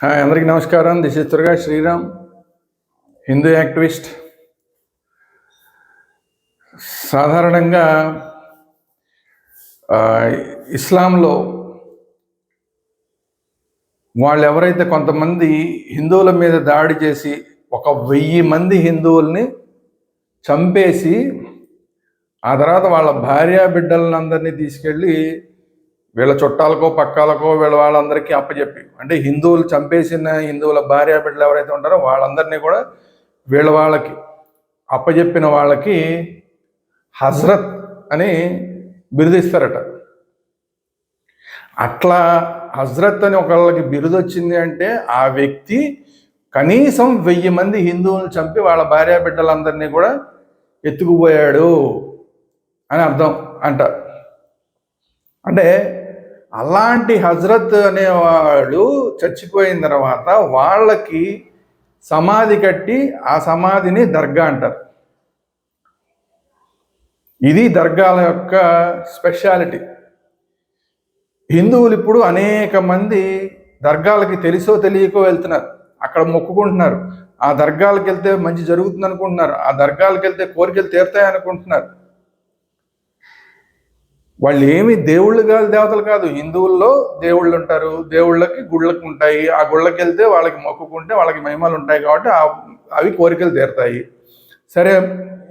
Hi అందరికీ నమస్కారం. This is Durga Sriram Hindu activist. సాధారణంగా ఇస్లాంలో వాళ్ళు ఎవరైతే కొంతమంది హిందువుల మీద దాడి చేసి ఒక వెయ్యి మంది హిందువుల్ని చంపేసి ఆ తర్వాత వాళ్ళ భార్య బిడ్డలందరినీ తీసుకెళ్ళి వీళ్ళ చుట్టాలకో పక్కాలకో వీళ్ళ వాళ్ళందరికీ అప్పచెప్పి అంటే హిందువులు చంపేసిన హిందువుల భార్య బిడ్డలు ఎవరైతే ఉంటారో వాళ్ళందరినీ కూడా వీళ్ళ వాళ్ళకి అప్పచెప్పిన వాళ్ళకి హజ్రత్ అని బిరుదిస్తారట. అట్లా హజ్రత్ అని ఒకళ్ళకి బిరుదు వచ్చింది అంటే ఆ వ్యక్తి కనీసం వెయ్యి మంది హిందువులను చంపి వాళ్ళ భార్య బిడ్డలందరినీ కూడా ఎత్తుకుపోయాడు అని అర్థం అంటారు అంటే అలాంటి హజరత్ అనేవాడు చచ్చిపోయిన తర్వాత వాళ్ళకి సమాధి కట్టి ఆ సమాధిని దర్గా అంటారు. ఇది దర్గాల యొక్క స్పెషాలిటీ. హిందువులు ఇప్పుడు అనేక మంది దర్గాలకి తెలుసో తెలియకో వెళ్తున్నారు. అక్కడ మొక్కుకుంటున్నారు. ఆ దర్గాలకు వెళ్తే మంచి జరుగుతుంది అనుకుంటున్నారు ఆ దర్గాలకు వెళ్తే కోరికలు తీరుతాయి అనుకుంటున్నారు వాళ్ళు ఏమి దేవుళ్ళు కాదు దేవతలు కాదు. హిందువుల్లో దేవుళ్ళు ఉంటారు. దేవుళ్ళకి గుళ్ళకి ఉంటాయి. ఆ గుళ్ళకి వెళ్తే వాళ్ళకి మొక్కుకుంటే వాళ్ళకి మహిమలు ఉంటాయి కాబట్టి అవి కోరికలు తీరుతాయి. సరే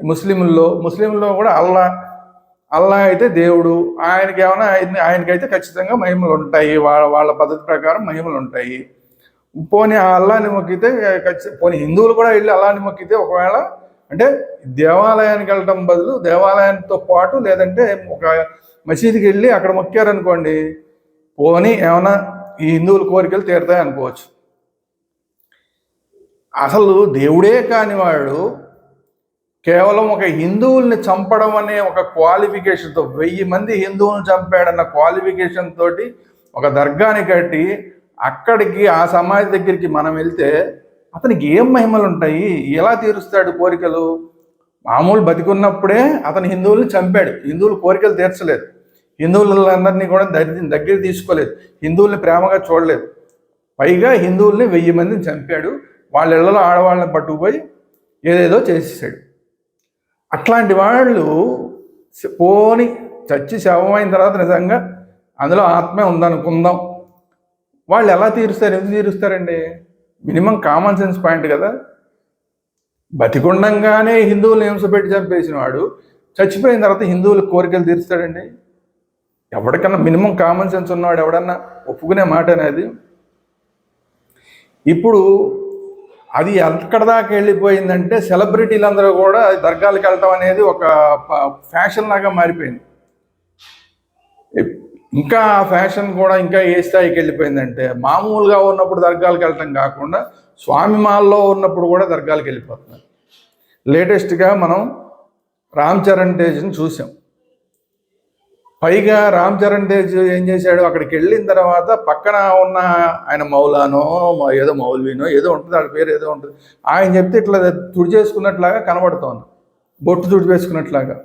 ముస్లింల్లో ముస్లింల్లో కూడా అల్లా అల్లా అయితే దేవుడు. ఆయనకి ఏమైనా ఆయన ఆయనకైతే ఖచ్చితంగా మహిమలు ఉంటాయి. వాళ్ళ వాళ్ళ పద్ధతి ప్రకారం మహిమలు ఉంటాయి. పోనీ ఆ అల్లాని మొక్కితే ఖచ్చి పోనీ హిందువులు కూడా వెళ్ళి అల్లాని మొక్కితే ఒకవేళ అంటే దేవాలయానికి వెళ్ళటం బదులు దేవాలయంతో పాటు లేదంటే ఒక మసీదుకి వెళ్ళి అక్కడ మొక్కారనుకోండి పోనీ ఏమైనా ఈ హిందువుల కోరికలు తీరుతాయి అనుకోవచ్చు అసలు దేవుడే కాని వాడు కేవలం ఒక హిందువుల్ని చంపడం అనే ఒక క్వాలిఫికేషన్తో వెయ్యి మంది హిందువులను చంపాడన్న క్వాలిఫికేషన్ తోటి ఒక దర్గాని కట్టి అక్కడికి ఆ సమాధి దగ్గరికి మనం వెళ్తే అతనికి ఏం మహిమలు ఉంటాయి? ఎలా తీరుస్తాడు కోరికలు? మామూలు బతికున్నప్పుడే అతను హిందువుల్ని చంపాడు. హిందువులు కోరికలు తీర్చలేదు. హిందువులందరినీ కూడా దగ్గర తీసుకోలేదు. హిందువుల్ని ప్రేమగా చూడలేదు. పైగా హిందువుల్ని వెయ్యి మందిని చంపాడు. వాళ్ళ ఇళ్ళలో ఆడవాళ్ళని పట్టుకుపోయి ఏదేదో చేసేసాడు. అట్లాంటి వాళ్ళు పోని చచ్చి శవమైన తర్వాత నిజంగా అందులో ఆత్మే ఉందనుకుందాం. వాళ్ళు ఎలా తీరుస్తారు? ఎందుకు తీరుస్తారండి? మినిమం కామన్ సెన్స్ పాయింట్ కదా. బతికుండంగానే హిందువులు హింసపెట్టి చంపేసిన వాడు చచ్చిపోయిన తర్వాత హిందువుల కోరికలు తీరుస్తాడండి? ఎవరికన్నా మినిమం కామన్ సెన్స్ ఉన్నవాడు ఎవడన్నా ఒప్పుకునే మాట అనేది? ఇప్పుడు అది ఎక్కడ దాకా వెళ్ళిపోయిందంటే సెలబ్రిటీలందరూ కూడా దర్గాలకు వెళ్ళటం అనేది ఒక ఫ్యాషన్ లాగా మారిపోయింది. ఇంకా ఆ ఫ్యాషన్ కూడా ఇంకా ఏ స్థాయికి వెళ్ళిపోయిందంటే మామూలుగా ఉన్నప్పుడు దర్గాలకు వెళ్ళటం కాకుండా స్వామి మాల్లో ఉన్నప్పుడు కూడా దర్గాలకు వెళ్ళిపోతున్నారు. లేటెస్ట్గా మనం రామ్ చరణ్ తేజ్ని చూసాం. పైగా రామ్ చరణ్ తేజ్ ఏం చేశాడు? అక్కడికి వెళ్ళిన తర్వాత పక్కన ఉన్న ఆయన మౌలానో ఏదో మౌల్వీనో ఏదో ఉంటుంది ఆడ పేరు ఏదో ఉంటుంది. ఆయన చెప్తే ఇట్లా తుడి చేసుకున్నట్లాగా కనబడుతోంది. బొట్టు తుడి వేసుకున్నట్లాగా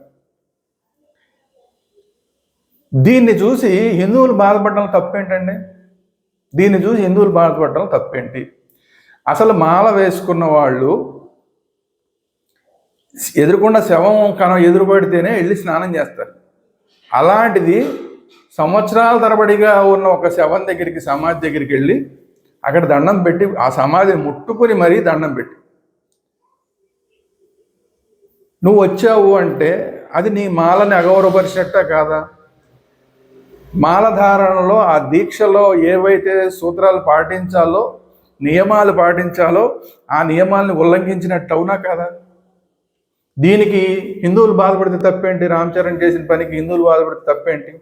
దీన్ని చూసి హిందువులు బాధపడడం తప్పేంటండి? దీన్ని చూసి హిందువులు బాధపడడం తప్పేంటి? అసలు మాల వేసుకున్న వాళ్ళు ఎదురుకుండా శవం కన ఎదురుపడితేనే వెళ్ళి స్నానం చేస్తారు. అలాంటిది సంవత్సరాల తరబడిగా ఉన్న ఒక శవం దగ్గరికి సమాధి దగ్గరికి వెళ్ళి అక్కడ దండం పెట్టి ఆ సమాధిని ముట్టుకుని మరీ దండం పెట్టి. నువ్వు వచ్చావు అంటే అది నీ మాలని అగౌరవపరిచినట్ట కాదా? మాలధారణలో ఆ దీక్షలో ఏవైతే సూత్రాలు పాటించాలో నియమాలు పాటించాలో ఆ నియమాలను ఉల్లంఘించినట్టు అవునా కదా? దీనికి హిందువులు బాధపడితే తప్పేంటి? రామ్ చరణ్ చేసిన పనికి హిందువులు బాధపడితే తప్పేంటి?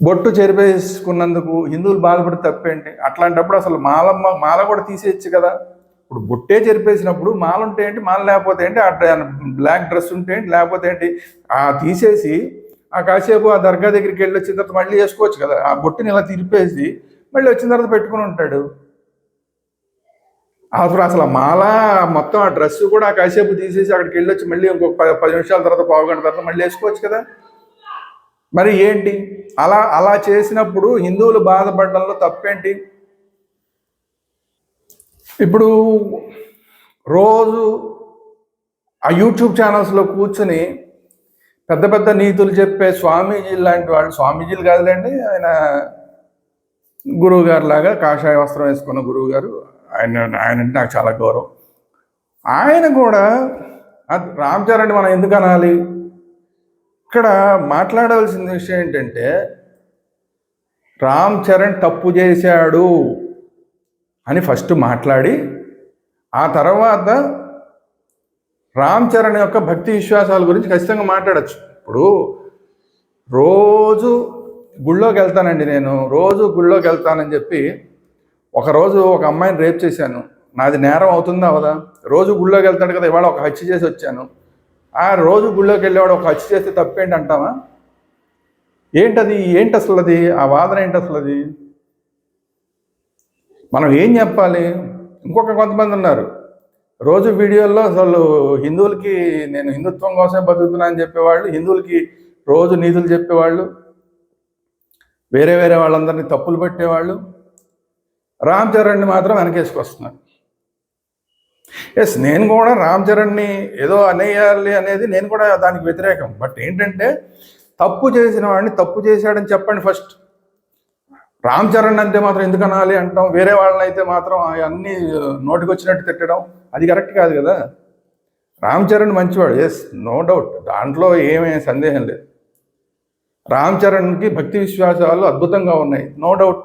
బొట్టు చెరిపేసుకున్నందుకు హిందువులు బాధపడితే తప్పేంటి? అట్లాంటప్పుడు అసలు మాల మాల కూడా తీసేయచ్చు కదా. ఇప్పుడు బొట్టే చెరిపేసినప్పుడు మాల ఉంటే ఏంటి? మాల లేకపోతే ఏంటి? ఆ బ్లాక్ డ్రెస్ ఉంటే ఏంటి? లేకపోతే ఏంటి? ఆ తీసేసి ఆ కాసేపు ఆ దర్గా దగ్గరికి వెళ్ళి వచ్చిన తర్వాత మళ్ళీ వేసుకోవచ్చు కదా. ఆ బొట్టుని ఇలా తిరిపేసి మళ్ళీ వచ్చిన తర్వాత పెట్టుకుని ఉంటాడు. అప్పుడు అసలు మాల మొత్తం ఆ డ్రెస్ కూడా కాసేపు తీసేసి అక్కడికి వెళ్ళొచ్చి మళ్ళీ ఇంకొక పది పది నిమిషాల తర్వాత పావు గంట తర్వాత మళ్ళీ వేసుకోవచ్చు కదా? మరి ఏంటి? అలా అలా చేసినప్పుడు హిందువులు బాధపడడంలో తప్పేంటి? ఇప్పుడు రోజు ఆ యూట్యూబ్ ఛానల్స్లో కూర్చుని పెద్ద పెద్ద నీతులు చెప్పే స్వామీజీలు లాంటి వాళ్ళు స్వామీజీలు కాదులేండి ఆయన గురువుగారు లాగా కాషాయ వస్త్రం వేసుకున్న గురువు గారు ఆయన ఆయన అంటే నాకు చాలా గౌరవం. ఆయన కూడా రామ్ చరణ్ మనం ఎందుకు అనాలి? ఇక్కడ మాట్లాడవలసిన విషయం ఏంటంటే రామ్ చరణ్ తప్పు చేశాడు అని ఫస్ట్ మాట్లాడి ఆ తర్వాత రామ్ చరణ్ యొక్క భక్తి విశ్వాసాల గురించి ఖచ్చితంగా మాట్లాడచ్చు. ఇప్పుడు రోజు గుళ్ళోకి వెళ్తానండి నేను రోజు గుళ్ళోకి వెళ్తానని చెప్పి ఒకరోజు ఒక అమ్మాయిని రేప్ చేశాను. నాది నేరం అవుతుందా అవదా? రోజు గుళ్ళోకి వెళ్తాడు కదా ఇవాళ ఒక హత్య చేసి వచ్చాను. ఆ రోజు గుళ్ళోకి వెళ్ళేవాడు ఒక హత్య చేస్తే తప్పేంటి అంటావా? ఏంటది? ఏంటి అసలు అది ఆ వాదన ఏంటి అసలు అది మనం ఏం చెప్పాలి? ఇంకొక కొంతమంది ఉన్నారు. రోజు వీడియోల్లో అసలు హిందువులకి నేను హిందుత్వం కోసమే బతుకుతున్నా అని చెప్పేవాళ్ళు హిందువులకి రోజు నీతులు చెప్పేవాళ్ళు వేరే వేరే వాళ్ళందరినీ తప్పులు పెట్టేవాళ్ళు రామ్ చరణ్ని మాత్రం వెనకేసుకొస్తున్నాడు ఎస్ నేను కూడా రామ్ చరణ్ని ఏదో అనేయాలి అనేది నేను కూడా దానికి వ్యతిరేకం. బట్ ఏంటంటే తప్పు చేసిన వాడిని తప్పు చేశాడని చెప్పండి ఫస్ట్ రామ్ చరణ్ అంటే మాత్రం ఎందుకు అనాలి అంటాం? వేరే వాళ్ళని అయితే మాత్రం అన్నీ నోటికి వచ్చినట్టు తిట్టడం అది కరెక్ట్ కాదు కదా? రామ్ చరణ్ మంచివాడు ఎస్ నో డౌట్ దాంట్లో ఏమీ సందేహం లేదు. రామ్ చరణ్కి భక్తి విశ్వాసాలు అద్భుతంగా ఉన్నాయి నో డౌట్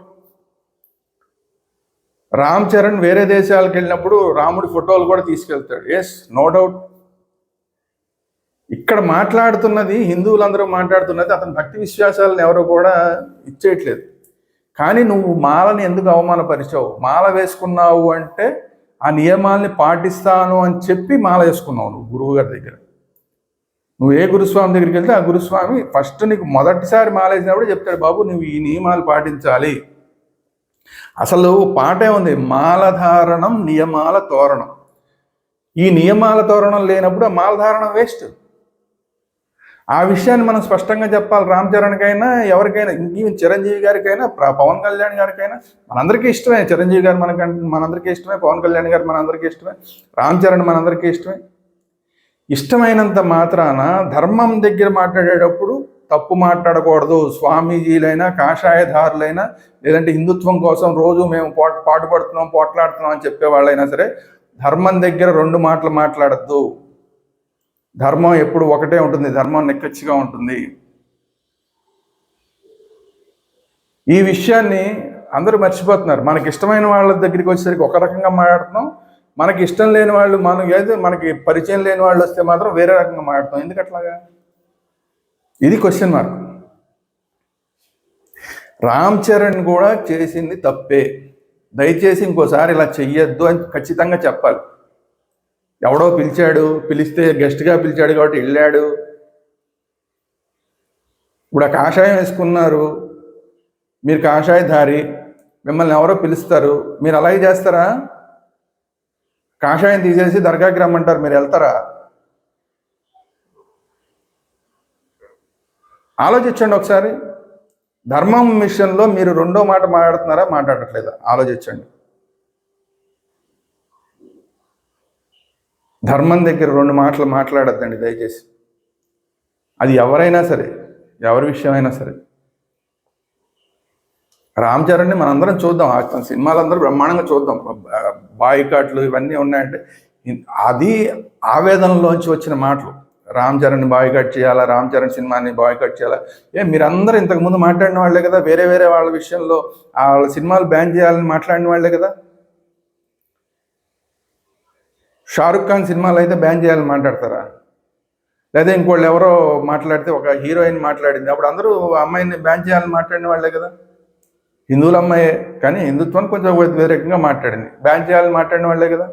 రామ్ చరణ్ వేరే దేశాలకు వెళ్ళినప్పుడు రాముడి ఫోటోలు కూడా తీసుకెళ్తాడు. ఎస్ నో డౌట్ ఇక్కడ మాట్లాడుతున్నది హిందువులందరూ మాట్లాడుతున్నది అతని భక్తి విశ్వాసాలను ఎవరు కూడా ఇచ్చేయట్లేదు. కానీ నువ్వు మాలని ఎందుకు అవమానపరిచావు? మాల వేసుకున్నావు అంటే ఆ నియమాల్ని పాటిస్తాను అని చెప్పి మాల వేసుకున్నావు నువ్వు గురువు గారి దగ్గర. నువ్వు ఏ గురుస్వామి దగ్గరికి వెళ్తే ఆ గురుస్వామి ఫస్ట్ నీకు మొదటిసారి మాల వేసినప్పుడు చెప్తాడు బాబు నువ్వు ఈ నియమాలు పాటించాలి. అసలు పాటే ఉంది. మాలధారణం నియమాల తోరణం. ఈ నియమాల తోరణం లేనప్పుడు ఆ మాలధారణం వేస్ట్. ఆ విషయాన్ని మనం స్పష్టంగా చెప్పాలి. రామ్ చరణ్కైనా ఎవరికైనా ఈవెన్ చిరంజీవి గారికైనా పవన్ కళ్యాణ్ గారికైనా మనందరికీ ఇష్టమే. చిరంజీవి గారు మనక మనందరికీ ఇష్టమే. పవన్ కళ్యాణ్ గారు మనందరికీ ఇష్టమే. రామ్ చరణ్ మనందరికీ ఇష్టమే. ఇష్టమైనంత మాత్రాన ధర్మం దగ్గర మాట్లాడేటప్పుడు తప్పు మాట్లాడకూడదు స్వామీజీలైనా కాషాయధారులైనా లేదంటే హిందుత్వం కోసం రోజు మేము పోట్ పాటుపడుతున్నాం పోట్లాడుతున్నాం అని చెప్పే వాళ్ళైనా సరే ధర్మం దగ్గర రెండు మాటలు మాట్లాడద్దు. ధర్మం ఎప్పుడు ఒకటే ఉంటుంది ధర్మం నిక్కచ్చిగా ఉంటుంది. ఈ విషయాన్ని అందరూ మర్చిపోతున్నారు. మనకి ఇష్టమైన వాళ్ళ దగ్గరికి వచ్చేసరికి ఒక రకంగా మాట్లాడుతున్నాం. మనకి ఇష్టం లేని వాళ్ళు మనం ఏదో మనకి పరిచయం లేని వాళ్ళు వస్తే మాత్రం వేరే రకంగా మాట్లాడుతాం ఎందుకు అట్లాగా ఇది క్వశ్చన్ మార్క్ రామ్ చరణ్ కూడా చేసింది తప్పే. దయచేసి ఇంకోసారి ఇలా చెయ్యొద్దు అని ఖచ్చితంగా చెప్పాలి. ఎవడో పిలిచాడు పిలిస్తే గెస్ట్గా పిలిచాడు కాబట్టి వెళ్ళాడు. ఇప్పుడు ఆ కాషాయం వేసుకున్నారు. మీరు కాషాయధారి మిమ్మల్ని ఎవరో పిలుస్తారు. మీరు అలాగే చేస్తారా? కాషాయం తీసేసి దర్గాకి రమ్మంటారు మీరు వెళ్తారా? ఆలోచించండి ఒకసారి. ధర్మం మిషన్లో మీరు రెండో మాట మాట్లాడుతున్నారా? మాట్లాడట్లేదా? ఆలోచించండి. ధర్మం దగ్గర రెండు మాటలు మాట్లాడద్దండి దయచేసి. అది ఎవరైనా సరే ఎవరి విషయమైనా సరే. రామ్ చరణ్ని మనందరం చూద్దాం. ఆ సినిమాలందరూ బ్రహ్మాండంగా చూద్దాం. బాయికాట్లు ఇవన్నీ ఉన్నాయంటే అది ఆవేదనలోంచి వచ్చిన మాటలు. రామ్ చరణ్ బాయ్కట్ చేయాలా? రామ్ చరణ్ సినిమాని బాయ్కట్ చేయాలా? ఏ మీరందరూ ఇంతకుముందు మాట్లాడిన వాళ్ళే కదా. వేరే వేరే వాళ్ళ విషయంలో వాళ్ళ సినిమాలు బ్యాన్ చేయాలని మాట్లాడిన వాళ్ళే కదా. షారుఖ్ ఖాన్ సినిమాలు అయితే బ్యాన్ చేయాలని మాట్లాడతారా? లేదా ఇంకోళ్ళు ఎవరో మాట్లాడితే ఒక హీరోయిన్ మాట్లాడింది. అప్పుడు అందరూ ఆ అమ్మాయిని బ్యాన్ చేయాలని మాట్లాడిన వాళ్ళే కదా. హిందువుల అమ్మాయే. కానీ హిందుత్వాన్ని కొంచెం వ్యతిరేకంగా మాట్లాడింది. బ్యాన్ చేయాలని మాట్లాడిన వాళ్ళే కదా.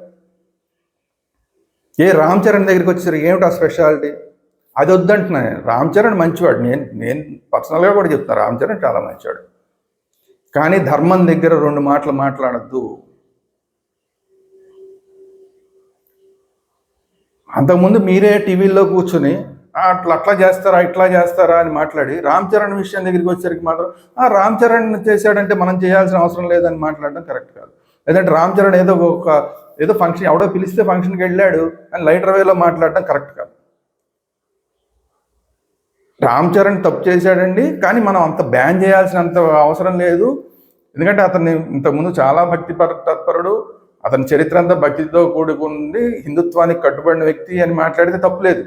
ఏ రామ్ చరణ్ దగ్గరికి వచ్చేసరికి ఏమిటి ఆ స్పెషాలిటీ అది వద్దంటున్నా నేను. రామ్ చరణ్ మంచివాడు. నేను నేను పర్సనల్గా కూడా చెప్తాను రామ్ చరణ్ చాలా మంచివాడు. కానీ ధర్మం దగ్గర రెండు మాటలు మాట్లాడద్దు. అంతకుముందు మీరే టీవీల్లో కూర్చుని అట్లా అట్లా చేస్తారా ఇట్లా చేస్తారా అని మాట్లాడి రామ్ చరణ్ విషయం దగ్గరికి వచ్చేసరికి మాత్రం ఆ రామ్ చరణ్ చేశాడంటే మనం చేయాల్సిన అవసరం లేదని మాట్లాడడం కరెక్ట్ కాదు. లేదంటే రామ్ చరణ్ ఏదో ఒక ఏదో ఫంక్షన్ ఎవడో పిలిస్తే ఫంక్షన్కి వెళ్ళాడు అని లైటర్ వేలో మాట్లాడటం కరెక్ట్ కాదు. రామ్ చరణ్ తప్పు చేశాడండి కానీ మనం అంత బ్యాన్ చేయాల్సినంత అవసరం లేదు. ఎందుకంటే అతన్ని ఇంతకుముందు చాలా భక్తి తత్పరుడు అతని చరిత్ర అంతా భక్తితో కూడుకుంది హిందుత్వానికి కట్టుబడిన వ్యక్తి అని మాట్లాడితే తప్పులేదు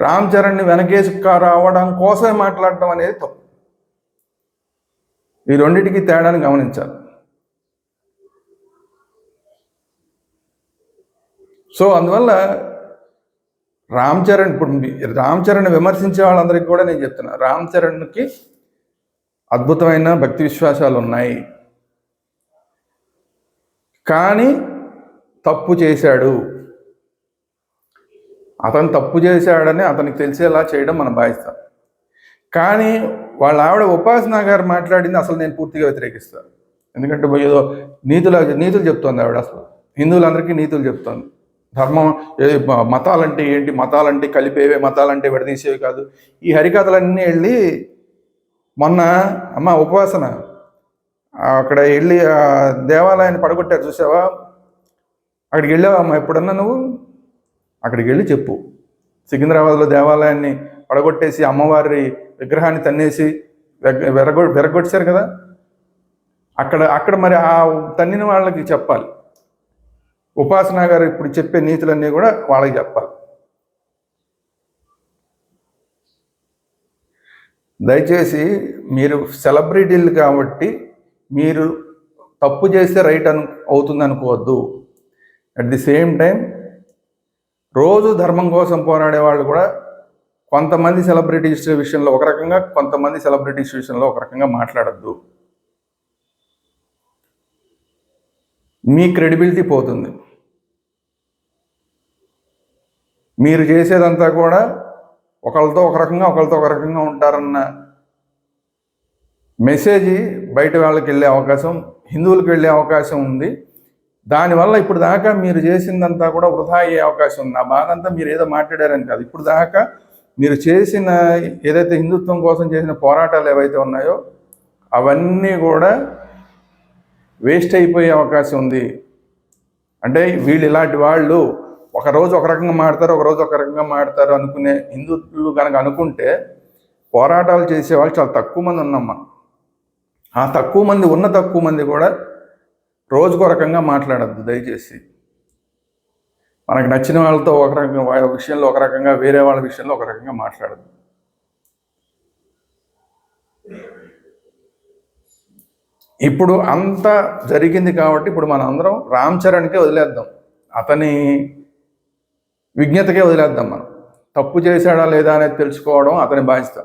రామ్ చరణ్ని వెనకేసుకు రావడం కోసమే మాట్లాడటం అనేది తప్పు. ఈ రెండింటికి తేడాను గమనించాలి. సో అందువల్ల రామ్ చరణ్ ఇప్పుడు రామ్ చరణ్ విమర్శించే వాళ్ళందరికీ కూడా నేను చెప్తున్నా రామ్ చరణ్కి అద్భుతమైన భక్తి విశ్వాసాలు ఉన్నాయి. కానీ తప్పు చేశాడు. అతను తప్పు చేశాడని అతనికి తెలిసేలా చేయడం మనం భావిస్తాం. కానీ వాళ్ళ ఆవిడ ఉపాసన గారు మాట్లాడింది అసలు నేను పూర్తిగా వ్యతిరేకిస్తాను. ఎందుకంటే ఏదో నీతులు నీతులు చెప్తోంది ఆవిడ అసలు. హిందువులందరికీ నీతులు చెప్తోంది. ధర్మం ఏ మతాలంటే ఏంటి? మతాలంటే కలిపేవే మతాలంటే విడదీసేవి కాదు. ఈ హరికథలన్నీ వెళ్ళి మొన్న అమ్మ ఉపవాసన. అక్కడ వెళ్ళి ఆ దేవాలయాన్ని పడగొట్టారు చూసావా? అక్కడికి వెళ్ళావా అమ్మ? ఎప్పుడన్నా నువ్వు? అక్కడికి వెళ్ళి చెప్పు. సికింద్రాబాద్లో దేవాలయాన్ని పడగొట్టేసి అమ్మవారి విగ్రహాన్ని తన్నేసి వెగ- వెరగొ వెరగొట్టారు కదా? అక్కడ అక్కడ మరి ఆ తన్నిన వాళ్ళకి చెప్పాలి. ఉపాసన గారు ఇప్పుడు చెప్పే నీతులన్నీ కూడా వాళ్ళకి చెప్పాలి. దయచేసి మీరు సెలబ్రిటీలు కాబట్టి మీరు తప్పు చేస్తే రైట్ అను అవుతుంది అనుకోవద్దు అట్ ది సేమ్ టైం రోజు ధర్మం కోసం పోరాడే వాళ్ళు కూడా కొంతమంది సెలబ్రిటీస్ విషయంలో ఒక రకంగా కొంతమంది సెలబ్రిటీస్ విషయంలో ఒక రకంగా మాట్లాడద్దు. మీ క్రెడిబిలిటీ పోతుంది. మీరు చేసేదంతా కూడా ఒకళ్ళతో ఒక రకంగా ఒకళ్ళతో ఒక రకంగా ఉంటారన్న మెసేజ్ బయట వాళ్ళకి వెళ్ళే అవకాశం హిందువులకు వెళ్ళే అవకాశం ఉంది. దానివల్ల ఇప్పుడు దాకా మీరు చేసిందంతా కూడా వృధా అయ్యే అవకాశం ఉంది. ఆ బాధ అంతా మీరు ఏదో మాట్లాడారని కాదు. ఇప్పుడు దాకా మీరు చేసిన ఏదైతే హిందుత్వం కోసం చేసిన పోరాటాలు ఏవైతే ఉన్నాయో అవన్నీ కూడా వేస్ట్ అయిపోయే అవకాశం ఉంది. అంటే వీళ్ళు ఇలాంటి వాళ్ళు ఒక రోజు ఒక రకంగా మాడతారు ఒక రోజు ఒక రకంగా మాడతారు అనుకునే హిందువులు కనుక అనుకుంటే పోరాటాలు చేసే వాళ్ళు చాలా తక్కువ మంది ఉన్నాం మనం. ఆ తక్కువ మంది ఉన్న తక్కువ మంది కూడా రోజుకో రకంగా మాట్లాడద్దు దయచేసి. మనకు నచ్చిన వాళ్ళతో ఒక రకంగా వాళ్ళ విషయంలో ఒక రకంగా వేరే వాళ్ళ విషయంలో ఒక రకంగా మాట్లాడద్దు. ఇప్పుడు అంత జరిగింది కాబట్టి ఇప్పుడు మనం అందరం రామ్ చరణ్కే వదిలేద్దాం. అతని విజ్ఞతకే వదిలేద్దాం మనం. తప్పు చేశాడా లేదా అనేది తెలుసుకోవడం అతని బాధ్యత.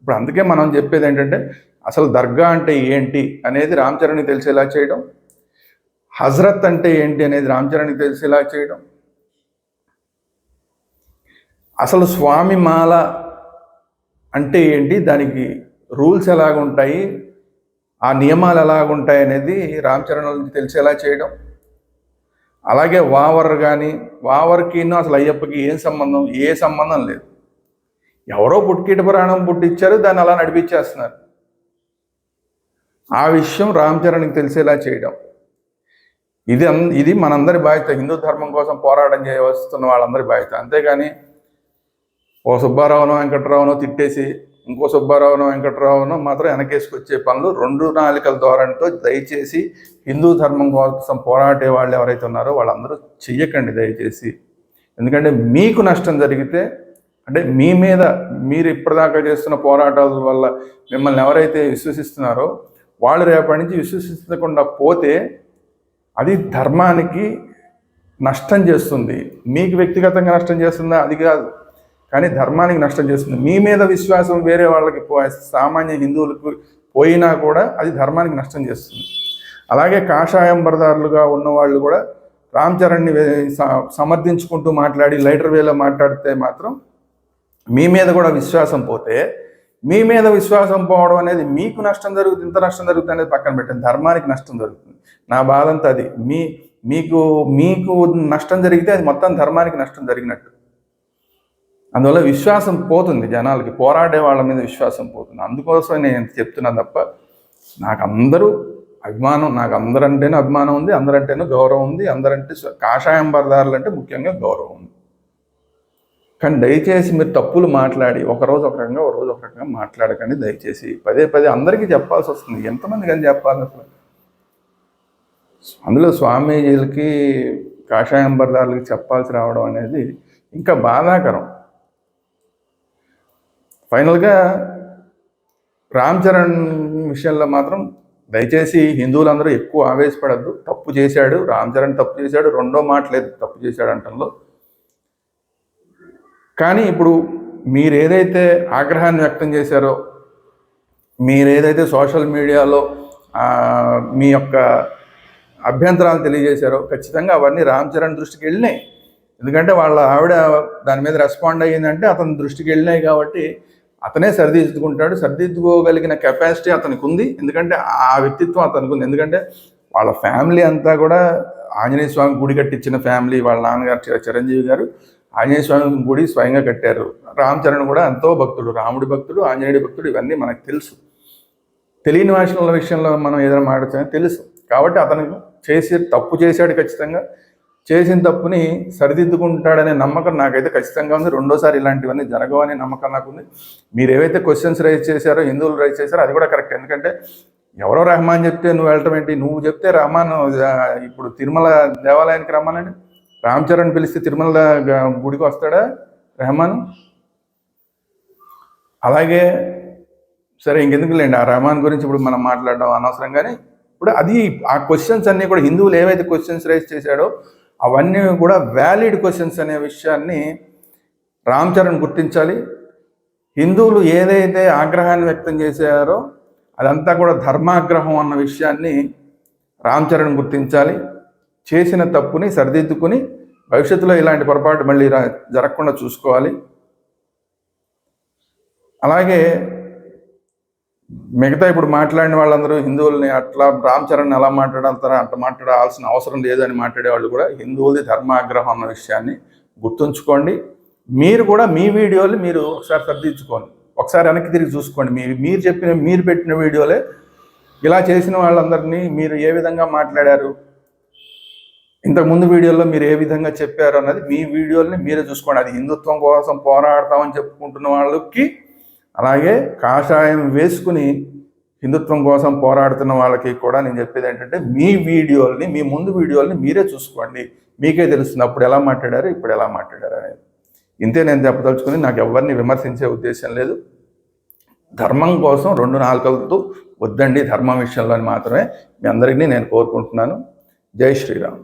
ఇప్పుడు అందుకే మనం చెప్పేది ఏంటంటే అసలు దర్గా అంటే ఏంటి అనేది రామ్ చరణ్కి తెలిసేలా చేయడం. హజరత్ అంటే ఏంటి అనేది రామ్ చరణ్కి తెలిసేలా చేయడం. అసలు స్వామి మాల అంటే ఏంటి దానికి రూల్స్ ఎలాగుంటాయి ఆ నియమాలు ఎలాగుంటాయి అనేది రామ్ చరణ్కి తెలిసేలా చేయడం. అలాగే వావర్ కానీ వావర్కిను అసలు అయ్యప్పకి ఏం సంబంధం? ఏ సంబంధం లేదు. ఎవరో పుట్టికీట పురాణం పుట్టించారు దాన్ని అలా నడిపించేస్తున్నారు. ఆ విషయం రామ్ చరణ్కి తెలిసేలా చేయడం. ఇది అన్- ఇది మనందరి బాధ్యత. హిందూ ధర్మం కోసం పోరాటం చేయవస్తున్న వాళ్ళందరి బాధ్యత. అంతేగాని ఓ సుబ్బారావును వెంకట్రావును తిట్టేసి ఇంకో సుబ్బారావును వెంకటరావును మాత్రం వెనకేసుకొచ్చే పనులు రెండు నాలికల ధోరణితో దయచేసి హిందూ ధర్మం కోసం పోరాడే వాళ్ళు ఎవరైతే ఉన్నారో వాళ్ళందరూ చెయ్యకండి దయచేసి. ఎందుకంటే మీకు నష్టం జరిగితే అంటే మీ మీద మీరు ఇప్పటిదాకా చేస్తున్న పోరాటాల వల్ల మిమ్మల్ని ఎవరైతే విశ్వసిస్తున్నారో వాళ్ళు రేపటి నుంచి విశ్వసించకుండా పోతే అది ధర్మానికి నష్టం చేస్తుంది. మీకు వ్యక్తిగతంగా నష్టం చేస్తుందా? అది కాదు. కానీ ధర్మానికి నష్టం చేస్తుంది. మీ మీద విశ్వాసం వేరే వాళ్ళకి సామాన్య హిందువులకు పోయినా కూడా అది ధర్మానికి నష్టం చేస్తుంది. అలాగే కాషాయం బరదారులుగా ఉన్నవాళ్ళు కూడా రామ్ చరణ్ని సమర్థించుకుంటూ మాట్లాడి లైటర్ వేలో మాట్లాడితే మాత్రం మీ మీద కూడా విశ్వాసం పోతే మీ మీద విశ్వాసం పోవడం అనేది మీకు నష్టం జరుగుతుంది ఇంత నష్టం జరుగుతుంది అనేది పక్కన పెట్టండి. ధర్మానికి నష్టం జరుగుతుంది. నా బాధ అంతా అది. మీ మీకు మీకు నష్టం జరిగితే అది మొత్తం ధర్మానికి నష్టం జరిగినట్టు. అందువల్ల విశ్వాసం పోతుంది జనాలకి పోరాడే వాళ్ళ మీద విశ్వాసం పోతుంది. అందుకోసమే నేను చెప్తున్నా తప్ప నాకు అందరూ అభిమానం నాకు అందరంటేనే అభిమానం ఉంది అందరంటేనే గౌరవం ఉంది అందరంటే కాషాయం బరదారులు అంటే ముఖ్యంగా గౌరవం ఉంది. కానీ దయచేసి మీరు తప్పులు మాట్లాడి ఒకరోజు ఒక రకంగా ఒక రోజు ఒక రకంగా మాట్లాడకండి దయచేసి. పదే పదే అందరికీ చెప్పాల్సి వస్తుంది. ఎంతమంది కానీ చెప్పాలి అసలు. అందులో స్వామీజీలకి కాషాయం బరదారులకి చెప్పాల్సి రావడం అనేది ఇంకా బాధాకరం. ఫైనల్గా రామ్ చరణ్ విషయంలో మాత్రం దయచేసి హిందువులందరూ ఎక్కువ ఆవేశపడద్దు. తప్పు చేశాడు రామ్ చరణ్ తప్పు చేశాడు రెండో మాట లేదు తప్పు చేశాడు అంటంలో. కానీ ఇప్పుడు మీరు ఏదైతే ఆగ్రహాన్ని వ్యక్తం చేశారో మీరు ఏదైతే సోషల్ మీడియాలో మీ యొక్క అభ్యంతరాలు తెలియజేశారో ఖచ్చితంగా అవన్నీ రామ్ చరణ్ దృష్టికి వెళ్ళినాయి. ఎందుకంటే వాళ్ళ ఆవిడ దాని మీద రెస్పాండ్ అయ్యిందంటే అతని దృష్టికి వెళ్ళినాయి కాబట్టి అతనే సరిదిద్దుకుంటాడు. సరిదిద్దుకోగలిగిన కెపాసిటీ అతనికి ఉంది ఎందుకంటే ఆ వ్యక్తిత్వం అతనికి ఉంది ఎందుకంటే వాళ్ళ ఫ్యామిలీ అంతా కూడా ఆంజనేయ స్వామి గుడి కట్టించిన ఫ్యామిలీ వాళ్ళ నాన్నగారు చిరంజీవి గారు ఆంజనేయ స్వామి గుడి స్వయంగా కట్టారు. రామ్ చరణ్ కూడా ఎంతో భక్తుడు. రాముడి భక్తుడు ఆంజనేయుడి భక్తుడు ఇవన్నీ మనకు తెలుసు. తెలియని భాషల విషయంలో మనం ఏదైనా మాట్లాడుతున్నా తెలుసు. కాబట్టి అతను చేసి తప్పు చేశాడు ఖచ్చితంగా. చేసిన తప్పుని సరిదిద్దుకుంటాడనే నమ్మకం నాకైతే ఖచ్చితంగా ఉంది. రెండోసారి ఇలాంటివన్నీ జరగవనే నమ్మకం నాకు ఉంది మీరు ఏవైతే క్వశ్చన్స్ రైజ్ చేశారో హిందువులు రైజ్ చేశారో అది కూడా కరెక్ట్ ఎందుకంటే ఎవరో రెహమాన్ చెప్తే నువ్వు వెళ్ళటం ఏంటి? నువ్వు చెప్తే రహమాన్ ఇప్పుడు తిరుమల దేవాలయానికి రమ్మానండి. రామ్ చరణ్ పిలిస్తే తిరుమల గుడికి వస్తాడా రెహమాన్? అలాగే సరే ఇంకెందుకు లేండి. ఆ రహమాన్ గురించి ఇప్పుడు మనం మాట్లాడడం అనవసరం కానీ ఇప్పుడు అది ఆ క్వశ్చన్స్ అన్నీ కూడా హిందువులు ఏవైతే క్వశ్చన్స్ రైజ్ చేశాడో అవన్నీ కూడా వ్యాలిడ్ క్వశ్చన్స్ అనే విషయాన్ని రామ్ చరణ్ గుర్తించాలి. హిందువులు ఏదైతే ఆగ్రహాన్ని వ్యక్తం చేశారో అదంతా కూడా ధర్మాగ్రహం అన్న విషయాన్ని రామ్ చరణ్ గుర్తించాలి. చేసిన తప్పుని సరిదిద్దుకుని భవిష్యత్తులో ఇలాంటి పొరపాటు మళ్ళీ జరగకుండా చూసుకోవాలి. అలాగే మిగతా ఇప్పుడు మాట్లాడిన వాళ్ళందరూ హిందువుల్ని అట్లా రామ్ చరణ్ ఎలా మాట్లాడతారు అంత మాట్లాడాల్సిన అవసరం లేదని మాట్లాడే వాళ్ళు కూడా హిందువులది ధర్మాగ్రహం అన్న విషయాన్ని గుర్తుంచుకోండి. మీరు కూడా మీ వీడియోలు మీరు ఒకసారి సర్దించుకోండి. ఒకసారి వెనక్కి తిరిగి చూసుకోండి. మీరు మీరు చెప్పిన మీరు పెట్టిన వీడియోలే ఇలా చేసిన వాళ్ళందరినీ మీరు ఏ విధంగా మాట్లాడారు? ఇంతకుముందు వీడియోలో మీరు ఏ విధంగా చెప్పారు అన్నది మీ వీడియోల్ని మీరే చూసుకోండి. అది హిందుత్వం కోసం పోరాడతామని చెప్పుకుంటున్న వాళ్ళకి అలాగే కాషాయం వేసుకుని హిందుత్వం కోసం పోరాడుతున్న వాళ్ళకి కూడా నేను చెప్పేది ఏంటంటే మీ వీడియోల్ని మీ ముందు వీడియోల్ని మీరే చూసుకోండి. మీకే తెలుస్తుంది అప్పుడు ఎలా మాట్లాడారు ఇప్పుడు ఎలా మాట్లాడారు అనేది. ఇంతే నేను చెప్పదలుచుకుని నాకు ఎవరిని విమర్శించే ఉద్దేశం లేదు. ధర్మం కోసం రెండు నాలుకలతో వద్దండి ధర్మం విషయంలో మాత్రమే మీ అందరికీ నేను కోరుకుంటున్నాను. జై శ్రీరామ్.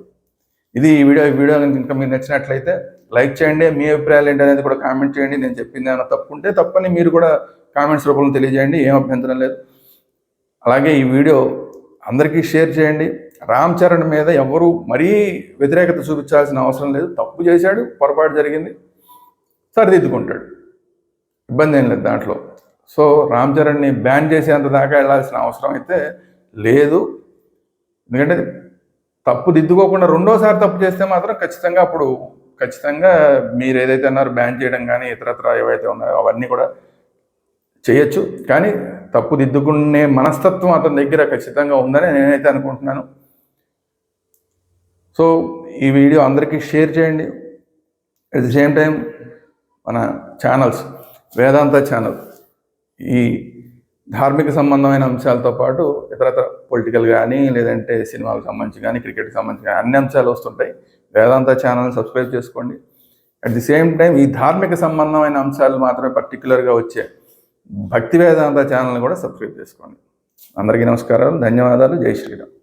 ఇది ఈ వీడియో ఈ వీడియో కనుక ఇంకా మీకు నచ్చినట్లయితే లైక్ చేయండి మీ అభిప్రాయాలు ఏంటి అనేది కూడా కామెంట్ చేయండి. నేను చెప్పింది ఏమైనా తప్పు ఉంటే తప్పని మీరు కూడా కామెంట్స్ రూపంలో తెలియజేయండి ఏం అభ్యంతరం లేదు. అలాగే ఈ వీడియో అందరికీ షేర్ చేయండి. రామ్ చరణ్ మీద ఎవరు మరీ వ్యతిరేకత చూపించాల్సిన అవసరం లేదు. తప్పు చేశాడు పొరపాటు జరిగింది సరిదిద్దుకుంటాడు. ఇబ్బంది ఏం లేదు దాంట్లో. సో రామ్ చరణ్ని బ్యాన్ చేసేంత దాకా వెళ్ళాల్సిన అవసరం అయితే లేదు. ఎందుకంటే తప్పు దిద్దుకోకుండా రెండోసారి తప్పు చేస్తే మాత్రం ఖచ్చితంగా అప్పుడు ఖచ్చితంగా మీరు ఏదైతే అన్నారో బ్యాన్ చేయడం కానీ ఇతరత్ర ఏవైతే ఉన్నాయో అవన్నీ కూడా చేయొచ్చు. కానీ తప్పు దిద్దుకునే మనస్తత్వం అతని దగ్గర ఖచ్చితంగా ఉందని నేనైతే అనుకుంటున్నాను. సో ఈ వీడియో అందరికీ షేర్ చేయండి. అట్ ది సేమ్ టైం మన ఛానల్స్ వేదాంత ఛానల్ ఈ ధార్మిక సంబంధమైన అంశాలతో పాటు ఇతరత్ర పొలిటికల్ కానీ లేదంటే సినిమాలకు సంబంధించి కానీ క్రికెట్కి సంబంధించి కానీ అన్ని అంశాలు వస్తుంటాయి. వేదాంత ఛానల్ సబ్స్క్రైబ్ చేసుకోండి. అట్ ది సేమ్ టైం ఈ ధార్మిక సంబంధమైన అంశాలు మాత్రమే పర్టికులర్గా వచ్చే భక్తి వేదాంత ఛానల్ని కూడా సబ్స్క్రైబ్ చేసుకోండి. అందరికీ నమస్కారాలు. ధన్యవాదాలు. జై శ్రీరామ్.